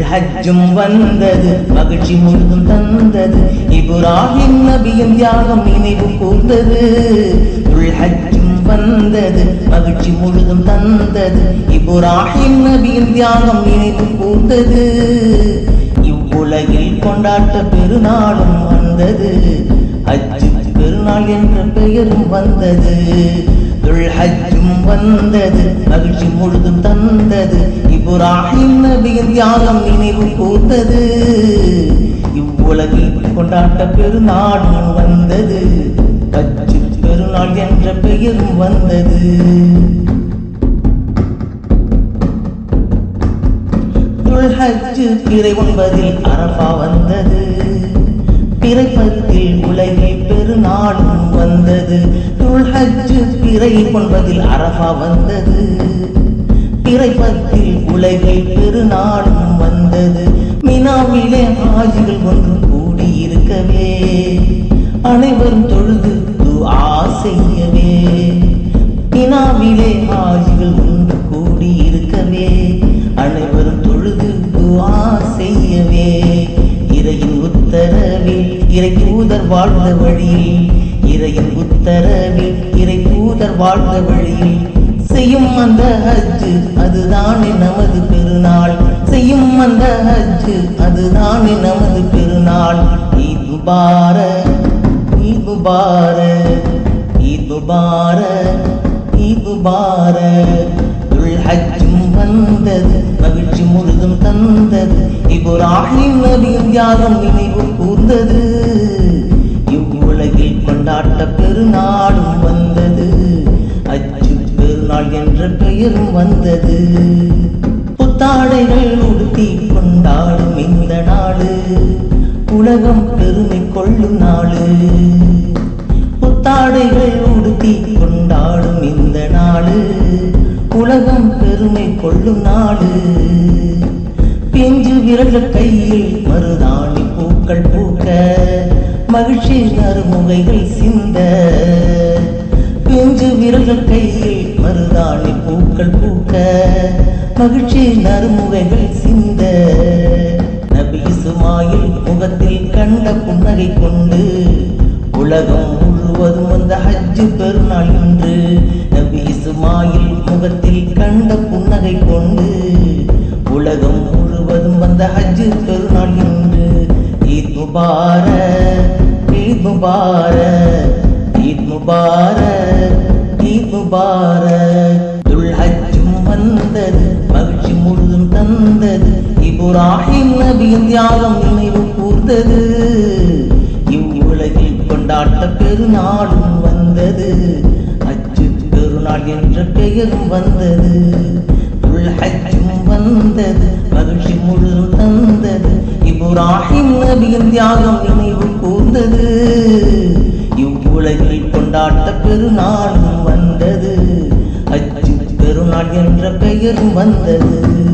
ஹஜ்ஜும் வந்தது மகிழ்ச்சி முழுதும் தந்தது. இப்ராஹிம் நபியின் தியாகம் நினைவு கூர்ந்தது. ஹஜ்ஜும் வந்தது மகிழ்ச்சி முழுதும் தந்தது. இப்ராஹிம் நபியின் தியாகம் நினைவு கூர்ந்தது. இவ்வுலகில் கொண்டாட்ட பெருநாளும் வந்தது. ஹஜ்ஜு பெருநாள் என்ற பெயரும் வந்தது. தந்தது. மகிழ்ச்சி முழுதும் தந்தது. இப்ராஹிம் நபியின் தியாகம் நினைவு கூர்ந்தது. இவ்வுலகில் கொண்டாட்ட பெருநாடும் வந்தது. பச்சு பெருநாள் என்ற பெயரும் வந்தது. துல்ஹஜ்ஜு பிறை ஒன்பதில் அரபா வந்தது. பிறை பத்தில் உலகில் பெருநாடும் வந்தது. துல்ஹஜ்ஜு பிறை கொள்வதில் அரபா வந்தது. பிறை பத்தில் உலகில் பெருநாளும் வந்தது. மினாவிலே ஆஜிகள் ஒன்று கூடியிருக்கவே அனைவரும் தொழுது துஆ செய்யவே. மினாவிலே ஆஜிகள் ஒன்று கூடியிருக்கவே அனைவரும் தொழுது துஆ செய்யவே. இறையின் உத்தரவில் இறை தூதர் வாழ்ந்த வழியில் இறையின் உத்தரவில் இறை தூதர் வாழ்ந்த வழியில் செய்யும் அந்த ஹஜ்ஜு அதுதானே நமது பெருநாள். செய்யும் அந்த ஹஜ்ஜு அதுதானே நமது பெருநாள். Eid Mubarak Eid Mubarak Eid Mubarak Eid Mubarak. ஹஜ்ஜும் வந்தது மகிழ்ச்சி முழுதும் தந்தது. இப்ராஹிம் நபியின் யாரும் நினைவு கூர்ந்தது. கொண்டாட்ட பெருநாடும் வந்தது. அச்சு பெருநாள் என்ற பெயரும் வந்தது. புத்தாடைகள் உடுத்தி கொண்டாடும் இந்த நாடு உலகம் பெருமை கொள்ளும் நாடு புத்தாடைகள் உடுத்தி கொண்டாடும் இந்த நாடு உலகம் பெருமை கொள்ளும் நாடு பிஞ்சு விரல்கள் கையில் மருதாணி பூக்கள் பூக்க மகிழ்ச்சி நறுமுகைகள் சிந்த. பிஞ்சு விரல்கள் கையில் மருதாணி பூக்கள் பூக்க. மகிழ்ச்சி நறுமுகைகள் சிந்த. நபிசுமாயில் முகத்தில் கண்ட புன்னகை கொண்டு உலகம் முழுவதும் வந்த ஹஜ்ஜு பெருநாள் இன்று. நபி இசுமாயில் முகத்தில் கண்ட புன்னகை கொண்டு உலகம் முழுவதும் வந்த ஹஜ்ஜு பெருநாள் இன்று. Eid Mubarak. Mubarak Eid Mubarak Eid Mubarak. துல் ஹஜ்ஜும் வந்தது மகிழ்ச்சி முழுதும் தந்தது. இப்ராஹிம் நபியின் தியாகம் நினைவு கூர்ந்தது. இவ்வுலகில் கொண்டாட்ட பெருநாளும் வந்தது. அச்சு பெருநாள் என்ற பெயரும் வந்தது. ஹஜ்ஜும் வந்தது மகிழ்ச்சி முழுதும் தந்தது. இப்ராஹிம் நபியின் தியாகம் நினைவு கூர்ந்தது. இவ்வுலகில் கொண்டாட்ட பெருநாளும் வந்தது. அச்சு பெருநாள் என்ற பெயரும் வந்தது.